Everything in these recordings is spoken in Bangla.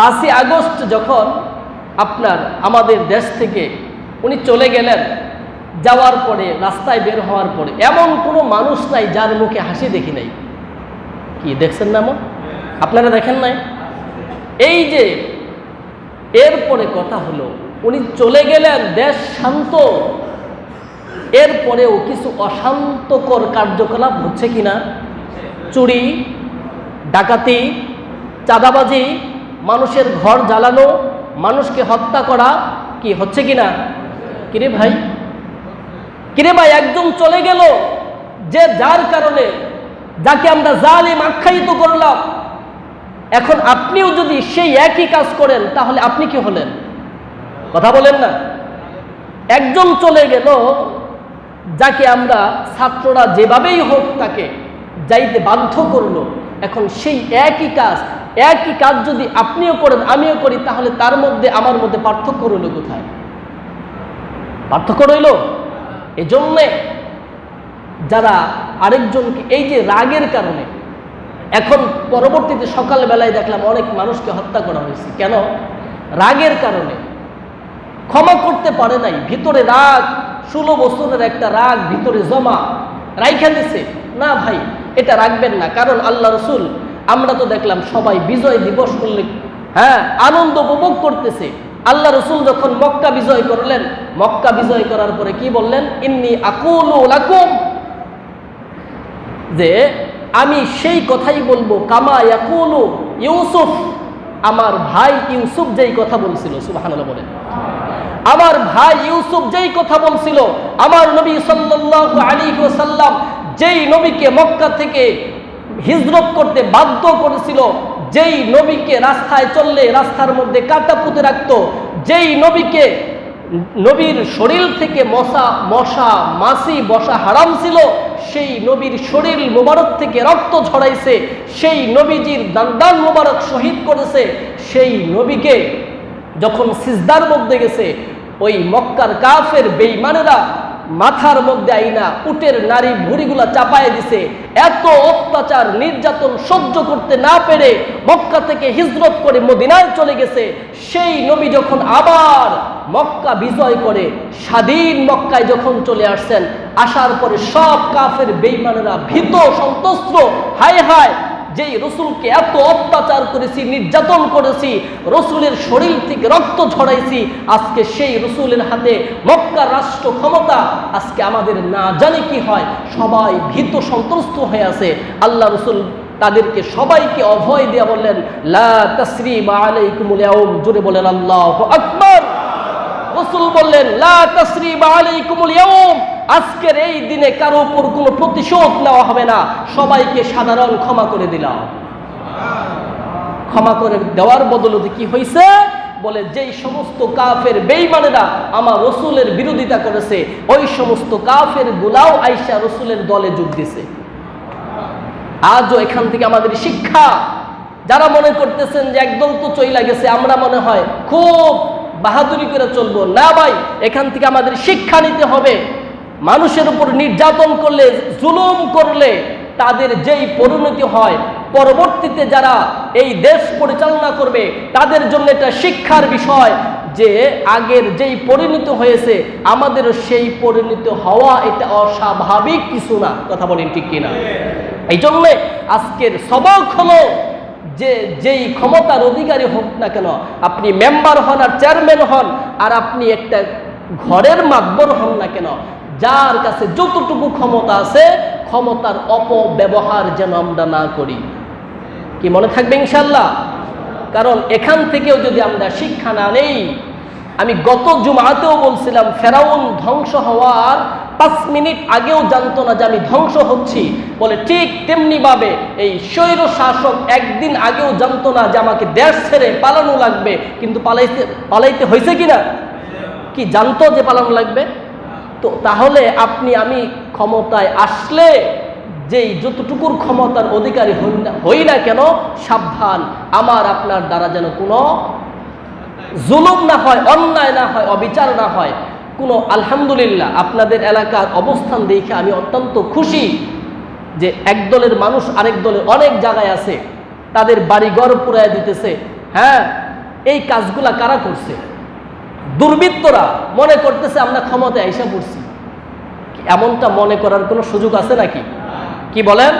পাঁচই আগস্ট যখন আপনার আমাদের দেশ থেকে উনি চলে গেলেন, যাওয়ার পরে, রাস্তায় বের হওয়ার পরে, এমন কোনো মানুষ নাই যার মুখে হাসি দেখি নাই। কি, দেখছেন না আপনারা দেখেন নাই? এই যে, এরপরে কথা হলো, উনি চলে গেলেন, দেশ শান্ত। এরপরেও কিছু অশান্তকর কার্যকলাপ হচ্ছে কিনা? চুরি, ডাকাতি, চাঁদাবাজি মানুষের ঘর জ্বালানো, মানুষকে হত্যা করা কি হচ্ছে কিনা? কিরে ভাই? কিরে ভাই, একজন চলে গেল, যে যার কারণে যাকে আমরা জালিম আখ্যায়িত করলাম। এখন আপনিও যদি সেই একই কাজ করেন, তাহলে আপনি কি হলেন? কথা বলেন না। একজন চলে গেল, যাকে আমরা ছাত্ররা যেভাবেই হোক তাকে যাইতে বাধ্য করল, এখন সেই একই কাজ একই কাজ যদি আপনিও করেন, আমিও করি, তাহলে তার মধ্যে, আমার মধ্যে পার্থক্য রইল কোথায়? পার্থক্য রইল? এজন্যে যারা আরেকজনকে, এই যে রাগের কারণে, এখন পরবর্তীতে সকালবেলায় দেখলাম অনেক মানুষকে হত্যা করা হয়েছে। কেন? রাগের কারণে। ক্ষমা করতে পারে নাই, ভিতরে রাগ, ষোলো বছরের একটা রাগ ভিতরে জমা, রাইখা দিছে। না ভাই, এটা রাখবেন না, কারণ আল্লাহ রসুল আমরা তো দেখলাম সবাই বিজয় দিবস করলে হ্যাঁ আনন্দ উপভোগ করতেছে। আল্লাহ রসুল যখন মক্কা বিজয় করলেন, মক্কা বিজয় করার পরে কি বললেন? ইন্নি আকুল যে আমি সেই কথাই বলব, কামা ইয়াকুলু ইউসুফ। আমার ভাই ইউসুফ যেই কথা বলছিল, সুবহানাল্লাহ বলেন। আমার ভাই ইউসুফ যেই কথা বলছিল, আমার নবী সাল্লাল্লাহু আলাইহি ওয়াসাল্লাম যেই নবীকে মক্কা থেকে হিজরত করতে বাধ্য করেছিল, যেই নবীকে রাস্তায় চললে রাস্তার মধ্যে কাটা পুঁতে রাখতো, যেই নবীকে নবীর শরীর থেকে মশা মশা, মাছি বসা হারাম ছিল, সেই নবীর শরীর মোবারক থেকে রক্ত ঝরাইছে, সেই নবীজির দান্দান মোবারক শহীদ করেছে, সেই নবীকে যখন সিজদার মধ্যে গেছে, ওই মক্কার কাফের বেইমানেরা মাথার মধ্যে আইনা, উটের নারী ভুড়িগুলা চাপায় দিছে। এত অত্যাচার, নির্যাতন সহ্য করতে না পেরে মক্কা থেকে হিজরত করে মদিনায় চলে গেছে। সেই নবী যখন আবার মক্কা বিজয় করে, স্বাধীন মক্কায় যখন চলে আসছেন, আসার পরে সব কাফের বেইমানেরা ভীত সন্ত্রস্ত হায় হায় যেই রসুলকে এত অত্যাচার করেছি, নির্যাতন করেছি, রসুলের শরীর থেকে রক্ত ঝরাইছি, আজকে সেই রসুলের হাতে মক্কার রাষ্ট্র ক্ষমতা, আজকে আমাদের না জানে কি হয়, সবাই ভীত সন্ত্রস্ত হয়ে আছে। আল্লাহ রসুল তাদেরকে সবাইকে অভয় দিয়ে বললেন, লা তাসরিমা আলাইকুমুল ইয়াউম জোরে বলেন, আল্লাহু আকবার। রসুল বললেন, লা তাসরিবা আলাইকুমুল আজকের এই দিনে কারও উপর কোনো প্রতিশোধ নেওয়া হবে না। সবাইকে সাধারণ ক্ষমা করে দিলাম। ক্ষমা করে দেওয়ার বদলতে কি হয়েছে? বলে, যেই সমস্ত কাফের বেইমানেরা আমার রসুলের বিরোধিতা করেছে, ওই সমস্ত কাফের গুলাও আইসা রসুলের দলে যোগ দিছে। আজও এখান থেকে আমাদের শিক্ষা। যারা মনে করতেছেন যে একদম তো চইলা গেছে, আমরা মনে হয় খুব বাহাদুরি করে চলবো। না ভাই, এখান থেকে আমাদের শিক্ষা নিতে হবে। মানুষের উপর নির্যাতন করলে, জুলুম করলে তাদের যেই পরিণতি হয়, পরবর্তীতে যারা এই দেশ পরিচালনা করবে, তাদের জন্য এটা শিক্ষার বিষয় যে আগের যেই পরিণতি হয়েছে, আমাদের সেই পরিণতি হওয়া এটা অস্বাভাবিক কিছু না। কথা বলেন ঠিক কিনা? এই জন্যে আজকের সবক হলো যে যেই ক্ষমতার অধিকারী হোক না কেন, আপনি মেম্বার হন আর চেয়ারম্যান হন, আর আপনি একটা ঘরের মাতবর হন না কেন যার কাছে যতটুকু ক্ষমতা আছে, ক্ষমতার অপব্যবহার যেন আমরা না করি। কি মনে থাকবে ইনশাল্লাহ কারণ এখান থেকেও যদি আমরা শিক্ষা না নেই, আমি গত জুমাতেও বলছিলাম, ফেরাউন ধ্বংস হওয়ার পাঁচ মিনিট আগেও জানতো না যে আমি ধ্বংস হচ্ছি। বলে ঠিক তেমনি ভাবে এই স্বৈর শাসক একদিন আগেও জানতো না যে আমাকে দেশ ছেড়ে পালানো লাগবে। কিন্তু পালাইতে পালাইতে হয়েছে কিনা? কি জানতো যে পালানো লাগবে? তো তাহলে আপনি, আমি ক্ষমতায় আসলে যেই যতটুকুর ক্ষমতার অধিকারী হই না হই না কেন, সাবধান। আমার, আপনার দ্বারা যেন কোনো জুলুম না হয়, অন্যায় না হয়, অবিচার না হয়, কোনো আলহামদুলিল্লাহ আপনাদের এলাকার অবস্থান দেখে আমি অত্যন্ত খুশি যে এক দলের মানুষ আরেক দলের অনেক জায়গায় আছে, তাদের বাড়ি বাড়িঘর পুরায় দিতেছে। হ্যাঁ এই কাজগুলা কারা করছে? দুর্বৃত্তরা মনে করতেছে, আমরা ক্ষমতায় আইসা পড়ছি। এমনটা মনে করার কোনো সুযোগ আছে নাকি? কি বলেন?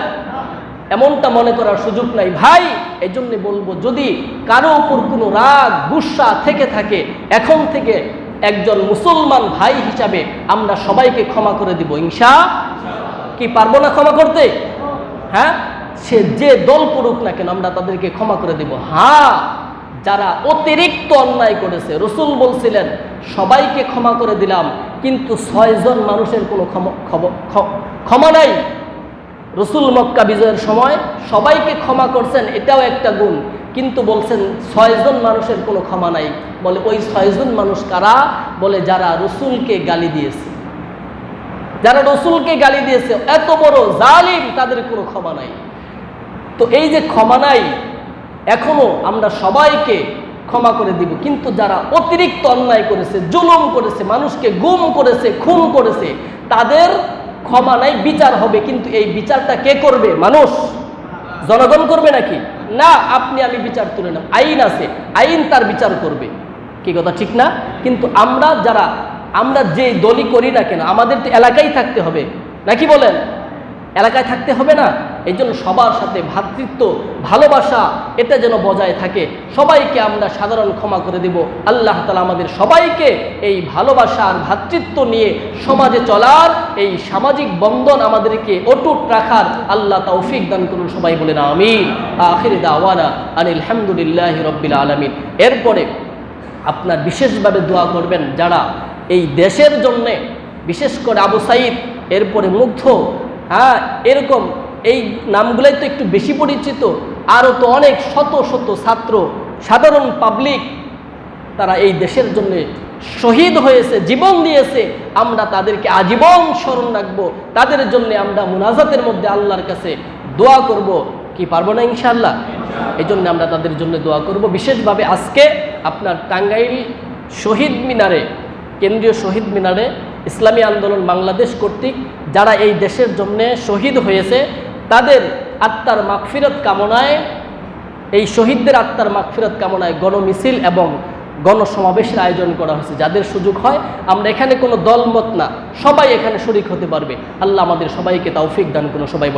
এমনটা মনে করার সুযোগ নাই। ভাই এই জন্যে বলব, যদি কারও উপর কোনো রাগ, গুসা থেকে থাকে, এখন থেকে একজন মুসলমান ভাই হিসাবে আমরা সবাইকে ক্ষমা করে দিব, ইনশা কি, পারব না ক্ষমা করতে? হ্যাঁ? সে যে দল করুক না কেন, আমরা তাদেরকে ক্ষমা করে দিব। হ্যাঁ যারা অতিরিক্ত অন্যায় করেছে, রসুল বলছিলেন, সবাইকে ক্ষমা করে দিলাম, কিন্তু ছয়জন মানুষের কোনো ক্ষমা নাই। রসুল মক্কা বিজয়ের সময় সবাইকে ক্ষমা করছেন, এটাও একটা গুণ, কিন্তু বলছেন ছয়জন মানুষের কোনো ক্ষমা নাই। বলে ওই ছয়জন মানুষ কারা? বলে যারা রসুলকে গালি দিয়েছে। যারা রসুলকে গালি দিয়েছে, এত বড় জালিম তাদের কোনো ক্ষমা নাই। তো এই যে ক্ষমা নাই এখনও আমরা সবাইকে ক্ষমা করে দিব। কিন্তু যারা অতিরিক্ত অন্যায় করেছে, জুলুম করেছে, মানুষকে গুম করেছে, খুন করেছে, তাদের ক্ষমা নাই, বিচার হবে। কিন্তু এই বিচারটা কে করবে? মানুষ। জনগণ করবে নাকি? না, আপনি আমি বিচার তুলে নাম আইন আছে। আইন তার বিচার করবে। কি কথা, ঠিক না? কিন্তু আমরা যারা, আমরা যে দলই করি না কেন, আমাদের তো এলাকায় থাকতে হবে। নাকি বলেন? এলাকায় থাকতে হবে না? এই জন্য সবার সাথে ভ্রাতৃত্ব ভালোবাসা, এটা যেন বজায় থাকে। সবাইকে আমরা সাধারণ ক্ষমা করে দেব। আল্লাহ তালা আমাদের সবাইকে এই ভালোবাসা আর ভ্রাতৃত্ব নিয়ে সমাজে চলার এই সামাজিক বন্ধন আমাদেরকে অটুট রাখার আল্লাহ তৌফিক দান করুন সবাই বলে না আমিন। আখির দাওয়ানা আনিল হামদুলিল্লাহ রব্বিল আলমিন। এরপরে আপনার বিশেষভাবে দোয়া করবেন যারা এই দেশের জন্যে, বিশেষ করে আবু সাইদ, এরপরে মুগ্ধ হ্যাঁ এরকম এই নামগুলোই তো একটু বেশি পরিচিত। আরও তো অনেক শত শত ছাত্র, সাধারণ পাবলিক তারা এই দেশের জন্য শহীদ হয়েছে, জীবন দিয়েছে। আমরা তাদেরকে আজীবন স্মরণ রাখব। তাদের জন্য আমরা মুনাজাতের মধ্যে আল্লাহর কাছে দোয়া করব। কি পারব না ইনশাল্লাহ এই জন্য আমরা তাদের জন্য দোয়া করব। বিশেষভাবে আজকে আপনার টাঙ্গাইল শহীদ মিনারে, কেন্দ্রীয় শহীদ মিনারে ইসলামী আন্দোলন বাংলাদেশ কর্তৃক যারা এই দেশের জন্য শহীদ হয়েছে তাদের আত্মার মাগফিরত কামনায়, এই শহীদদের আত্মার মাগফিরত কামনায় গণমিছিল এবং গণসমাবেশের আয়োজন করা হয়েছে। যাদের সুযোগ হয়, আমরা এখানে কোনো দলমত না। সবাই এখানে শরিক হতে পারবে। আল্লাহ আমাদের সবাইকে তৌফিক দান করুন। সবাই